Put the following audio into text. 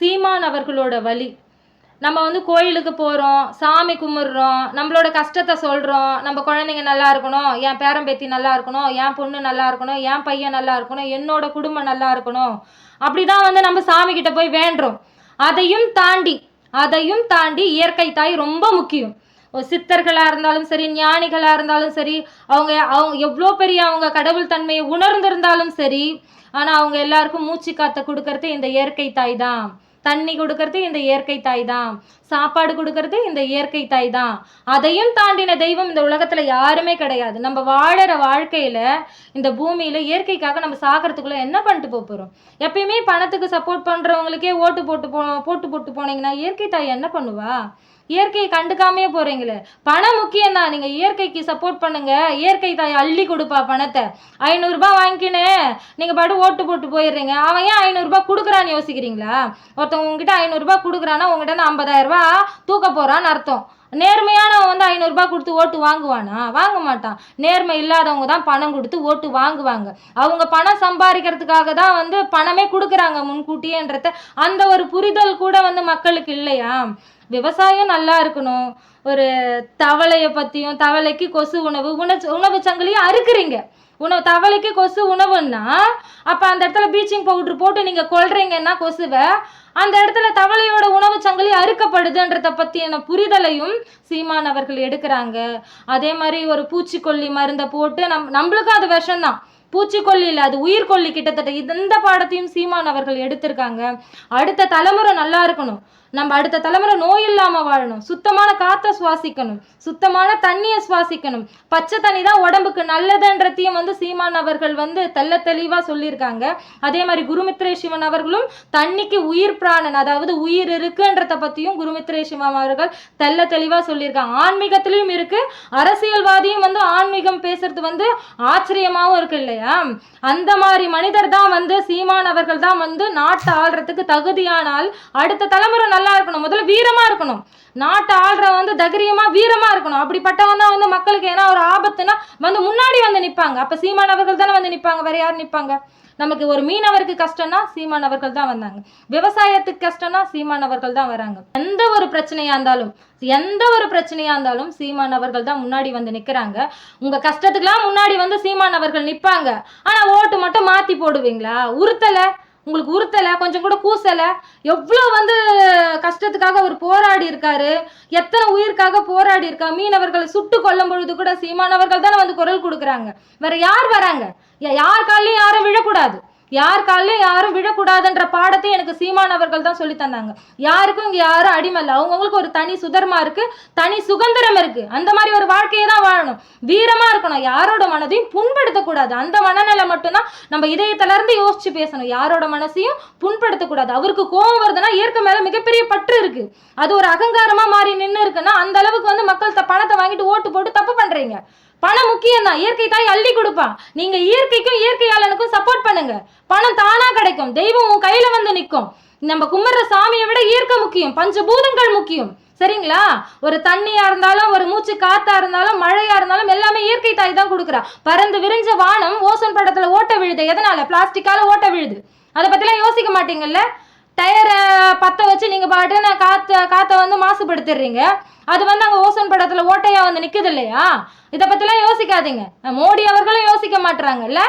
சீமான் அவர்களோட வழி. நம்ம வந்து கோயிலுக்கு போகிறோம் சாமி கும்பிட்றோம் நம்மளோட கஷ்டத்தை சொல்கிறோம் நம்ம குழந்தைங்க நல்லா இருக்கணும் என் பேரம்பேத்தி நல்லா இருக்கணும் என் பொண்ணு நல்லா இருக்கணும் என் பையன் நல்லா இருக்கணும் என்னோட குடும்பம் நல்லா இருக்கணும். அப்படி தான் வந்து நம்ம சாமி கிட்ட போய் வேண்டுறோம். அதையும் தாண்டி அதையும் தாண்டி இயற்கை தாய் ரொம்ப முக்கியம். சித்தர்களாக இருந்தாலும் சரி ஞானிகளாக இருந்தாலும் சரி அவங்க அவங்க எவ்வளோ பெரிய அவங்க கடவுள் தன்மையை உணர்ந்திருந்தாலும் சரி ஆனால் அவங்க எல்லாருக்கும் மூச்சு காத்த கொடுக்கறது இந்த இயற்கை தாய் தான். தண்ணி கொடுக்கறது இந்த இயற்கை தாய் தான் சாப்பாடு கொடுக்கறது இந்த இயற்கை தாய் தான் அதையும் தாண்டின தெய்வம் இந்த உலகத்துல யாருமே கிடையாது. நம்ம வாழற வாழ்க்கையில இந்த பூமியில இயற்கைக்காக நம்ம சாகிறதுக்குள்ள என்ன பண்ணிட்டு போக போறோம்? எப்பயுமே பணத்துக்கு சப்போர்ட் பண்றவங்களுக்கே ஓட்டு போட்டு போ போட்டு போட்டு போனீங்கன்னா இயற்கை தாய் என்ன பண்ணுவா? இயற்கையை கண்டுக்காமையே போறீங்களே. பணம் முக்கியம் தான் நீங்க இயற்கைக்கு சப்போர்ட் பண்ணுங்க. இயற்கை தாய் அள்ளி கொடுப்பா பணத்தை. ஐநூறுரூபா வாங்கிக்கின்னு நீங்க பாட்டு ஓட்டு போட்டு போயிடுறீங்க. அவன் ஏன் ஐநூறுரூபா கொடுக்குறான்னு யோசிக்கிறீங்களா? ஒருத்தவங்க உங்ககிட்ட ஐநூறுரூபா கொடுக்குறான்னா உங்ககிட்ட இருந்து ரூபாய் தூக்க போறான்னு அர்த்தம். நேர்மையானவன் வந்து ஐநூறுரூபா கொடுத்து ஓட்டு வாங்குவானா? வாங்க மாட்டான். நேர்மை இல்லாதவங்க தான் பணம் கொடுத்து ஓட்டு வாங்குவாங்க. அவங்க பணம் சம்பாதிக்கிறதுக்காக தான் வந்து பணமே கொடுக்குறாங்க முன்கூட்டியேன்றத அந்த ஒரு புரிதல் கூட வந்து மக்களுக்கு இல்லையா? விவசாயம் நல்லா இருக்கணும். ஒரு தவளையை பற்றியும் தவளைக்கு கொசு உணவு உணவு உணவு சங்கிலியும் அறுக்குறீங்க. உணவு தவளைக்கு கொசு உணவுன்னா அப்போ அந்த இடத்துல ப்ளீச்சிங் பவுடர் போட்டு நீங்கள் கொள்றீங்கன்னா கொசுவை அந்த இடத்துல தவளையோட உணவு சங்கிலி அறுக்கப்படுதுன்றத பற்றியான புரிதலையும் சீமான் அவர்கள் எடுக்கிறாங்க. அதே மாதிரி ஒரு பூச்சிக்கொல்லி மருந்தை போட்டு நம் நம்மளுக்கும் அது விஷம்தான். பூச்சிக்கொல்லி இல்லை அது உயிர்கொல்லி கிட்டத்தட்ட இந்த பாடத்தையும் சீமான் அவர்கள் எடுத்திருக்காங்க. அடுத்த தலைமுறை நல்லா இருக்கணும். நம்ம அடுத்த தலைமுறை நோய் இல்லாமல் வாழணும். சுத்தமான காற்றை சுவாசிக்கணும். சுத்தமான தண்ணியை சுவாசிக்கணும். பச்சை தண்ணி தான் உடம்புக்கு நல்லதுன்றதையும் வந்து சீமான் அவர்கள் வந்து தெல்ல தெளிவாக சொல்லியிருக்காங்க. அதே மாதிரி குருமித்ரே சிவன் அவர்களும் தண்ணிக்கு உயிர் பிராணன் அதாவது உயிர் இருக்குன்றத பற்றியும் குருமித்ரே சிவன் அவர்கள் தெள்ள தெளிவாக சொல்லியிருக்காங்க. ஆன்மீகத்திலையும் இருக்கு. அரசியல்வாதியும் வந்து ஆன்மீகம் பேசுறது வந்து ஆச்சரியமாகவும் இருக்கு இல்லையா? அந்த மாதிரி மனிதர் தான் வந்து சீமான் அவர்கள் தான் வந்து நாட்டை ஆள்றதுக்கு தகுதியானால் அடுத்த தலைமுறை நல்லா இருக்கணும். முதல்ல வீரமா இருக்கணும். நாட்டை ஆள்றவன் வந்து தைரியமா வீரமா இருக்கணும். அப்படிப்பட்டவன் தான் வந்து மக்களுக்கு ஏன்னா ஒரு ஆபத்துனா வந்து முன்னாடி வந்து நிப்பாங்க. அப்ப சீமான் அவர்கள் தானே வந்து நிப்பாங்க. வேற யார் நிப்பாங்க? நமக்கு ஒரு மீனவருக்கு கஷ்டம்னா சீமான் அவர்கள் தான் வந்தாங்க. விவசாயத்துக்கு கஷ்டம்னா சீமான் அவர்கள் தான் வராங்க. எந்த ஒரு பிரச்சனையா இருந்தாலும் எந்த ஒரு பிரச்சனையா இருந்தாலும் சீமான் அவர்கள் தான் முன்னாடி வந்து நிக்கிறாங்க. உங்க கஷ்டத்துக்குலாம் முன்னாடி வந்து சீமான் அவர்கள் நிப்பாங்க. ஆனா ஓட்டு மட்டும் மாத்தி போடுவீங்களா? உறுத்தலை. உங்களுக்கு உறுத்தலை கொஞ்சம் கூட கூசலை எவ்வளோ வந்து கஷ்டத்துக்காக அவர் போராடி இருக்காரு. எத்தனை உயிருக்காக போராடி இருக்கா. மீனவர்களை சுட்டு கொல்லும் பொழுது கூட சீமானவர்கள் தானே வந்து குரல் கொடுக்குறாங்க. வேற யார் வராங்க? யா- யார் காலையும் யாரும் விழக்கூடாது. யார் காலையும் யாரும் விழக்கூடாதுன்ற பாடத்தை எனக்கு சீமான் அவர்கள் தான் சொல்லி தந்தாங்க. யாருக்கும் இங்க யாரும் அடிமை இல்லை அவங்கவுங்களுக்கு ஒரு தனி சுதர்மா இருக்கு தனி சுதந்திரம் இருக்கு. அந்த மாதிரி ஒரு வாழ்க்கையை தான் வாழணும். வீரமா இருக்கணும். யாரோட மனதையும் புண்படுத்தக்கூடாது அந்த மனநிலை மட்டும்தான் நம்ம இதயத்துல இருந்து யோசிச்சு பேசணும். யாரோட மனசையும் புண்படுத்தக்கூடாது அவருக்கு கோபம் வருதுன்னா இயற்கை மேல மிகப்பெரிய பற்று இருக்கு. அது ஒரு அகங்காரமா மாறி நின்று இருக்குன்னா அந்த அளவுக்கு வந்து மக்கள் பணத்தை வாங்கிட்டு ஓட்டு போட்டு தப்பு பண்றீங்க. பணம் முக்கியம் தான் இயற்கை தாய் அள்ளி கொடுப்பான் நீங்க இயற்கைக்கும் இயற்கையாளனுக்கும் சப்போர்ட் பண்ணுங்க. பணம் தானா கிடைக்கும். தெய்வம் உன் கையில வந்து நிற்கும் நம்ம கும்பிட்ற சாமியை விட இயற்கை முக்கியம். பஞ்சபூதங்கள் முக்கியம். சரிங்களா? ஒரு தண்ணியா இருந்தாலும் ஒரு மூச்சு காத்தா இருந்தாலும் மழையா இருந்தாலும் எல்லாமே இயற்கை தாய் தான் கொடுக்குறா. பறந்து விரிஞ்ச வானம் ஓசோன் படத்துல ஓட்ட விழுது. எதனால? பிளாஸ்டிக்கால ஓட்ட விழுது. அதை பத்திலாம் யோசிக்க மாட்டீங்கல்ல? டயரை பற்ற வச்சு நீங்கள் பாட்டு நான் காற்று காற்றை வந்து மாசுபடுத்திடுறீங்க. அது வந்து அங்கே ஓசோன் படத்தில் ஓட்டையாக வந்து நிற்குது இல்லையா? இதை பற்றிலாம் யோசிக்காதீங்க. மோடி அவர்களும் யோசிக்க மாட்டுறாங்கல்ல